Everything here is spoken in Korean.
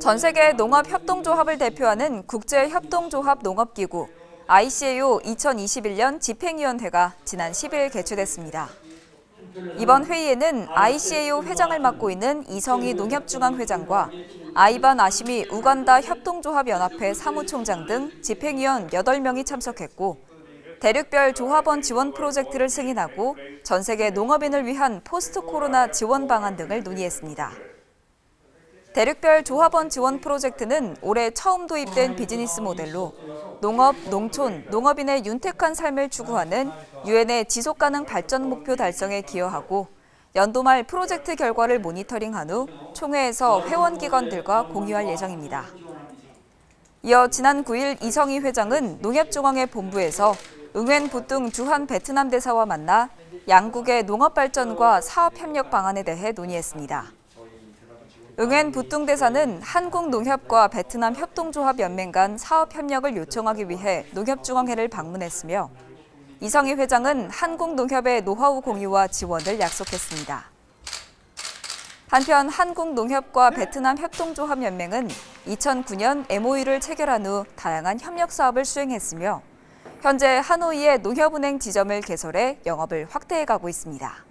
전 세계 농업 협동조합을 대표하는 국제 협동조합 농업기구 ICAO 2021년 집행위원회가 지난 10일 개최됐습니다. 이번 회의에는 ICAO 회장을 맡고 있는 이성희 농협중앙회장과 아이반 아시미 우간다 협동조합연합회 사무총장 등 집행위원 8명이 참석했고 대륙별 조합원 지원 프로젝트를 승인하고 전 세계 농업인을 위한 포스트 코로나 지원 방안 등을 논의했습니다. 대륙별 조합원 지원 프로젝트는 올해 처음 도입된 비즈니스 모델로 농업, 농촌, 농업인의 윤택한 삶을 추구하는 유엔의 지속 가능 발전 목표 달성에 기여하고 연도 말 프로젝트 결과를 모니터링한 후 총회에서 회원 기관들과 공유할 예정입니다. 이어 지난 9일 이성희 회장은 농협중앙회 본부에서 응웬 부뚱 주한 베트남 대사와 만나 양국의 농업 발전과 사업 협력 방안에 대해 논의했습니다. 응엔 부뚱 대사는 한국농협과 베트남 협동조합 연맹 간 사업 협력을 요청하기 위해 농협중앙회를 방문했으며 이성희 회장은 한국농협의 노하우 공유와 지원을 약속했습니다. 한편 한국농협과 베트남 협동조합 연맹은 2009년 MOU를 체결한 후 다양한 협력 사업을 수행했으며 현재 하노이의 농협은행 지점을 개설해 영업을 확대해 가고 있습니다.